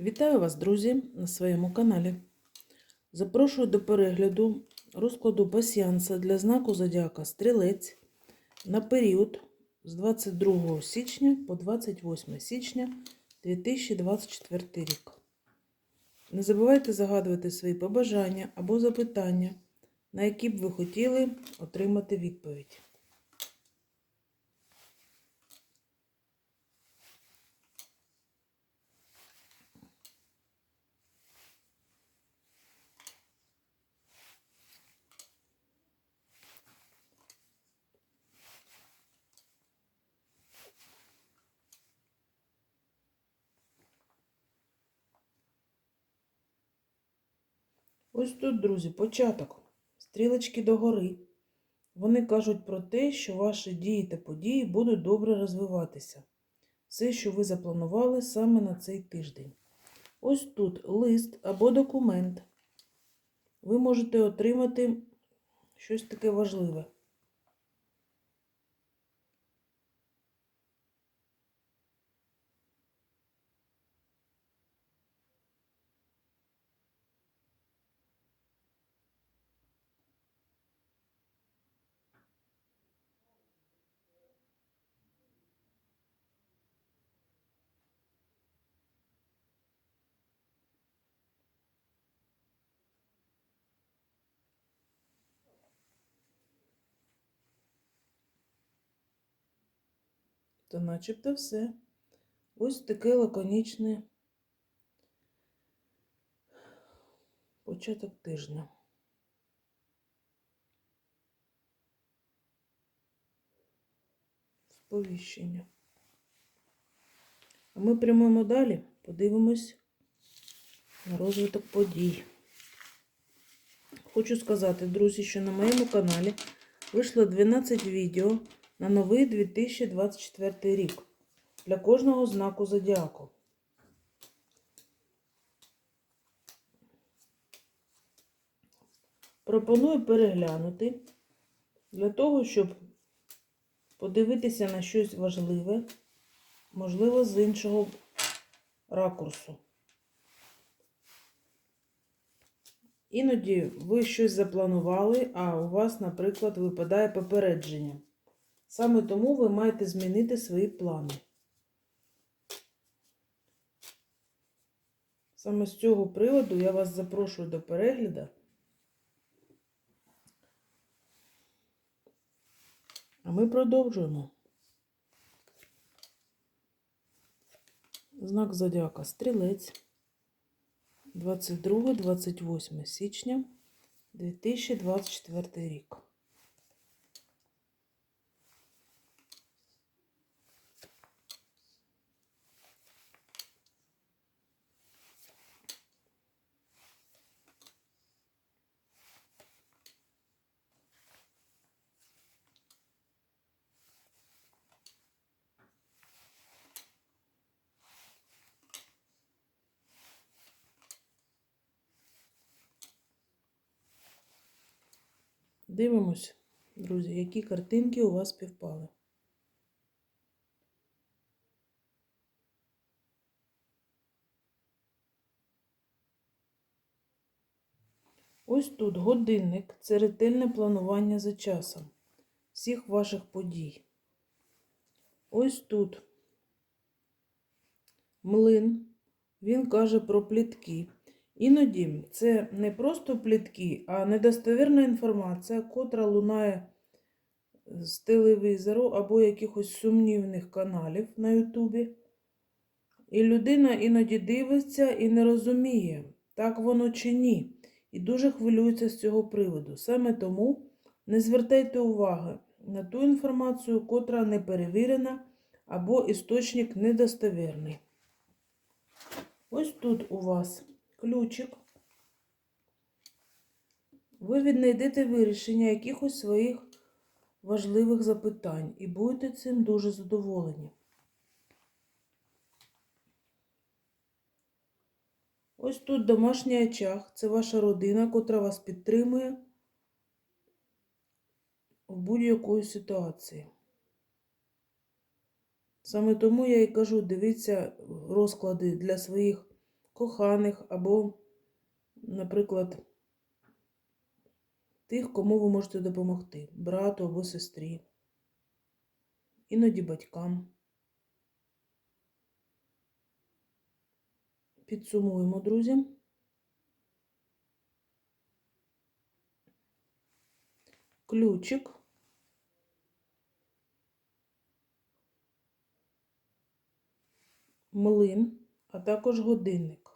Вітаю вас, друзі, на своєму каналі. Запрошую до перегляду розкладу пасіанса для знаку Зодіака Стрілець на період з 22 січня по 28 січня 2024 рік. Не забувайте загадувати свої побажання або запитання, на які б ви хотіли отримати відповідь. Ось тут, друзі, початок. Стрілочки догори. Вони кажуть про те, що ваші дії та події будуть добре розвиватися. Все, що ви запланували саме на цей тиждень. Ось тут лист або документ. Ви можете отримати щось таке важливе. То начебто все. Ось таке лаконічне початок тижня. Сповіщення. А ми прямуємо далі, подивимось на розвиток подій. Хочу сказати, друзі, що на моєму каналі вийшло 12 відео на новий 2024 рік для кожного знаку зодіаку. Пропоную переглянути для того, щоб подивитися на щось важливе, можливо, з іншого ракурсу. Іноді ви щось запланували, а у вас, наприклад, випадає попередження. Саме тому ви маєте змінити свої плани. Саме з цього приводу я вас запрошую до перегляду. А ми продовжуємо. Знак зодіака Стрілець. 22-28 січня 2024 рік. Дивимось, друзі, які картинки у вас співпали. Ось тут годинник це ретельне планування за часом всіх ваших подій. Ось тут млин, він каже про плітки. Іноді це не просто плітки, а недостовірна інформація, котра лунає з телевізору або якихось сумнівних каналів на Ютубі. І людина іноді дивиться і не розуміє, так воно чи ні, і дуже хвилюється з цього приводу. Саме тому не звертайте уваги на ту інформацію, котра не перевірена або істочник недостовірний. Ось тут у вас ключик. Ви віднайдете вирішення якихось своїх важливих запитань і будете цим дуже задоволені. Ось тут домашній очаг. Це ваша родина, котра вас підтримує в будь-якої ситуації. Саме тому я і кажу, дивіться розклади для своїх коханих або, наприклад, тих, кому ви можете допомогти, брату або сестрі, іноді батькам. Підсумуємо, друзі. Ключик. Млин, а також годинник.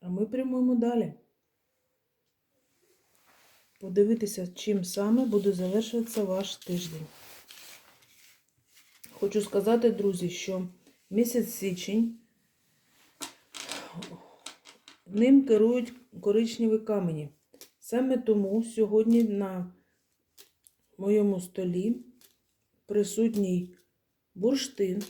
А ми прямуємо далі. Подивитися, чим саме буде завершуватися ваш тиждень. Хочу сказати, друзі, що місяць січень ним керують коричневі камені. Саме тому сьогодні на моєму столі присутній бурштин,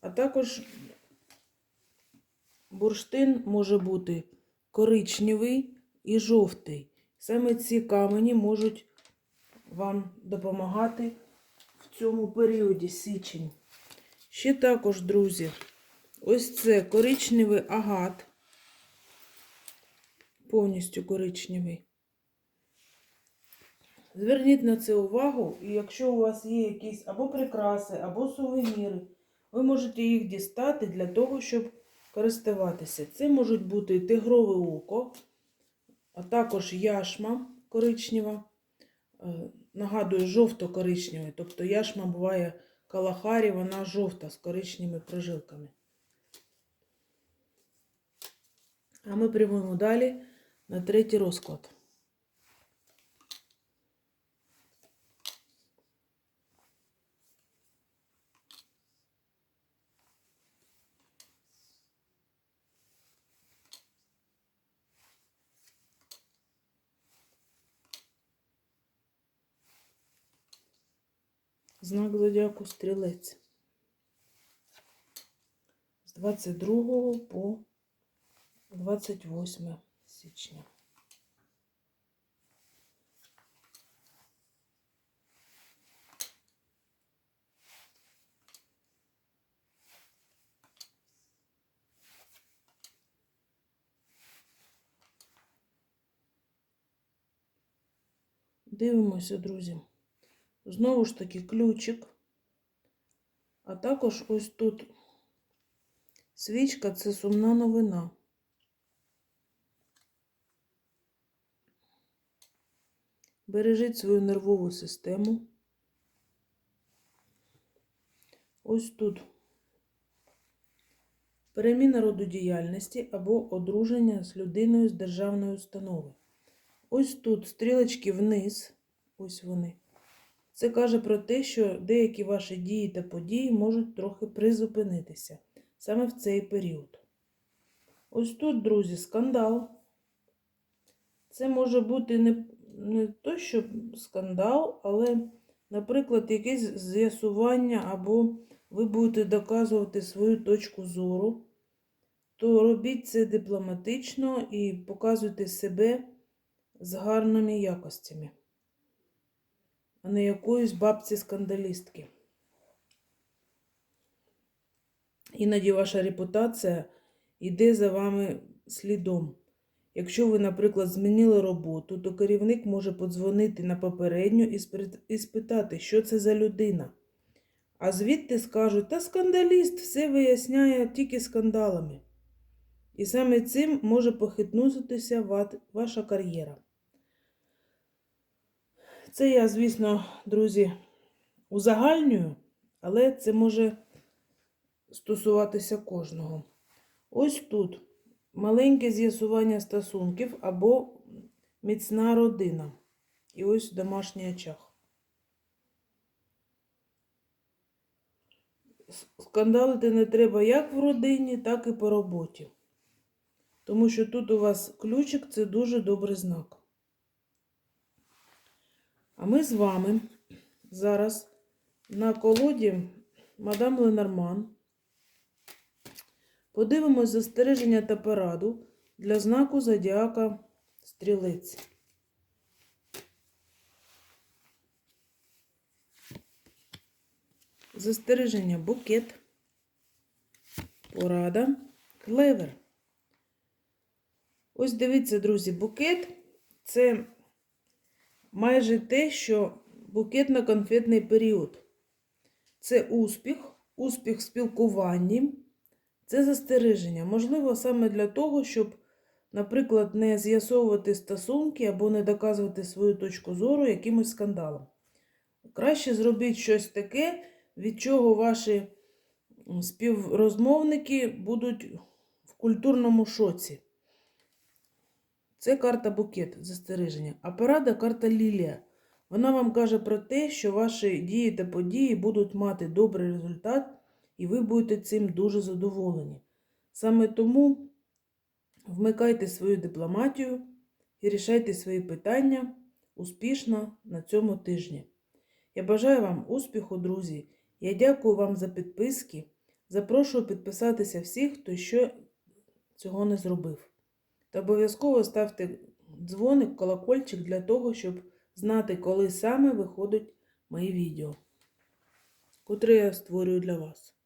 а також бурштин може бути коричневий і жовтий. Саме ці камені можуть вам допомагати в цьому періоді січень. Ще також, друзі, ось це коричневий агат, повністю коричневий. Зверніть на це увагу, і якщо у вас є якісь або прикраси, або сувеніри, ви можете їх дістати для того, щоб користуватися. Це можуть бути тигрове око, а також яшма коричнева. Е, Нагадую, жовто-коричневий. Тобто яшма буває калахарі, вона жовта з коричневими прожилками. А ми прямуємо далі на третій розклад. Знак зодіаку стрілець. З 22 по 28 січня. Дивимося, друзі. Знову ж таки ключик. А також ось тут свічка це сумна новина. Бережіть свою нервову систему. Ось тут переміна роду діяльності або одруження з людиною з державної установи. Ось тут стрілочки вниз, ось вони. Це каже про те, що деякі ваші дії та події можуть трохи призупинитися саме в цей період. Ось тут, друзі, скандал. Це може бути не, не то, що скандал, але, наприклад, якесь з'ясування, або ви будете доказувати свою точку зору, то робіть це дипломатично і показуйте себе з гарними якостями а не якоїсь бабці-скандалістки. Іноді ваша репутація йде за вами слідом. Якщо ви, наприклад, змінили роботу, то керівник може подзвонити на попередню і спитати, що це за людина. А звідти скажуть, та скандаліст все виясняє тільки скандалами. І саме цим може похитнутися ваша кар'єра. Це я, звісно, друзі, узагальнюю, але це може стосуватися кожного. Ось тут маленьке з'ясування стосунків або міцна родина. І ось домашній очаг. Скандалити не треба як в родині, так і по роботі. Тому що тут у вас ключик це дуже добрий знак. А ми з вами зараз на колоді мадам Ленорман подивимось застереження та пораду для знаку зодіака стрілець. Застереження букет. Порада. Клевер. Ось дивіться, друзі, букет це майже те, що букетно-конфетний період. Це успіх, успіх в спілкуванні, це застереження. Можливо, саме для того, щоб, наприклад, не з'ясовувати стосунки або не доказувати свою точку зору якимось скандалом. Краще зробіть щось таке, від чого ваші співрозмовники будуть в культурному шоці. Це карта букет застереження. А порада карта лілія. Вона вам каже про те, що ваші дії та події будуть мати добрий результат, і ви будете цим дуже задоволені. Саме тому вмикайте свою дипломатію і рішайте свої питання успішно на цьому тижні. Я бажаю вам успіху, друзі. Я дякую вам за підписки. Запрошую підписатися всіх, хто ще цього не зробив. Та обов'язково ставте дзвоник, колокольчик для того, щоб знати, коли саме виходять мої відео, котрі я створюю для вас.